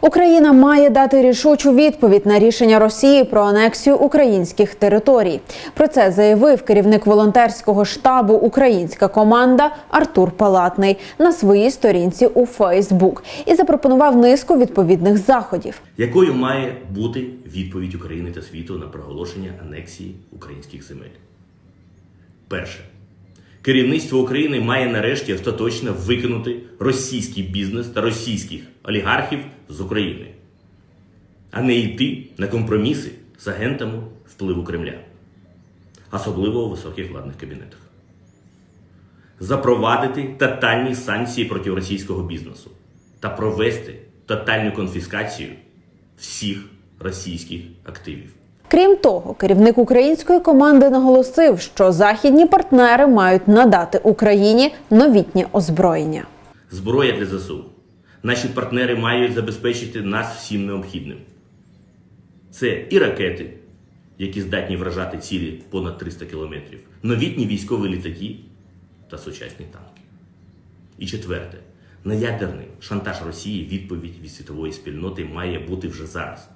Україна має дати рішучу відповідь на рішення Росії про анексію українських територій. Про це заявив керівник волонтерського штабу Українська команда Артур Палатний на своїй сторінці у Фейсбук і запропонував низку відповідних заходів. Якою має бути відповідь України та світу на проголошення анексії українських земель? Перше. Керівництво України має нарешті остаточно викинути російський бізнес та російських олігархів з України, а не йти на компроміси з агентами впливу Кремля, особливо у високих владних кабінетах. Запровадити тотальні санкції проти російського бізнесу та провести тотальну конфіскацію всіх російських активів. Крім того, керівник української команди наголосив, що західні партнери мають надати Україні новітнє озброєння. Зброя для ЗСУ. Наші партнери мають забезпечити нас всім необхідним. Це і ракети, які здатні вражати цілі понад 300 кілометрів, новітні військові літаки та сучасні танки. І четверте, на ядерний шантаж Росії відповідь від світової спільноти має бути вже зараз.